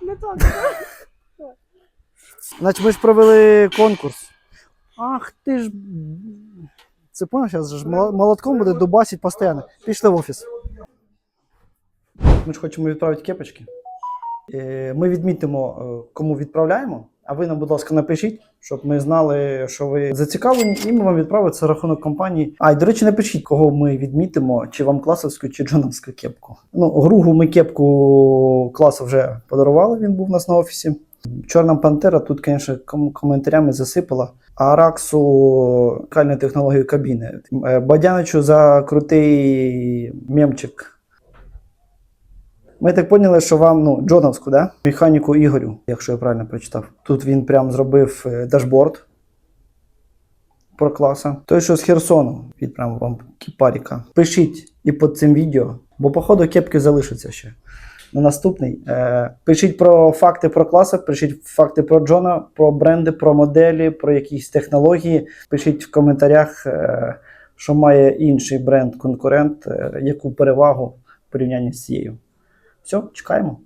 Не так. Значить, ми ж провели конкурс. Ах ти ж. Це поняв, зараз ж молотком буде дубасить постійно. Пішли в офіс. Ми ж хочемо відправити кепочки. Е, Ми відмітимо, е, кому відправляємо. А ви нам, будь ласка, напишіть, щоб ми знали, що ви зацікавлені, і ми вам відправимо це рахунок компанії. А й до речі, напишіть, кого ми відмітимо, чи вам класовську, чи джоновську кепку. Ну, гругу ми кепку класу вже подарували. Він був у нас на офісі. Чорна пантера тут, звісно, ком- коментарями засипала. А Раксу кальну технологію кабіни. Е, Бадяничу за крутий мемчик. Ми так поняли, що вам ну, Джоновську, да? механіку Ігорю, якщо я правильно прочитав. Тут він прям зробив е, дашборд про класа. Той, що з Херсону, від прям вам кіпаріка. Пишіть і під цим відео, бо походу кепки залишаться ще. На наступний. Е, пишіть про факти про класи, пишіть факти про Джона, про бренди, про моделі, про якісь технології. Пишіть в коментарях, е, що має інший бренд-конкурент, е, яку перевагу в порівнянні з цією. Все, чекаємо.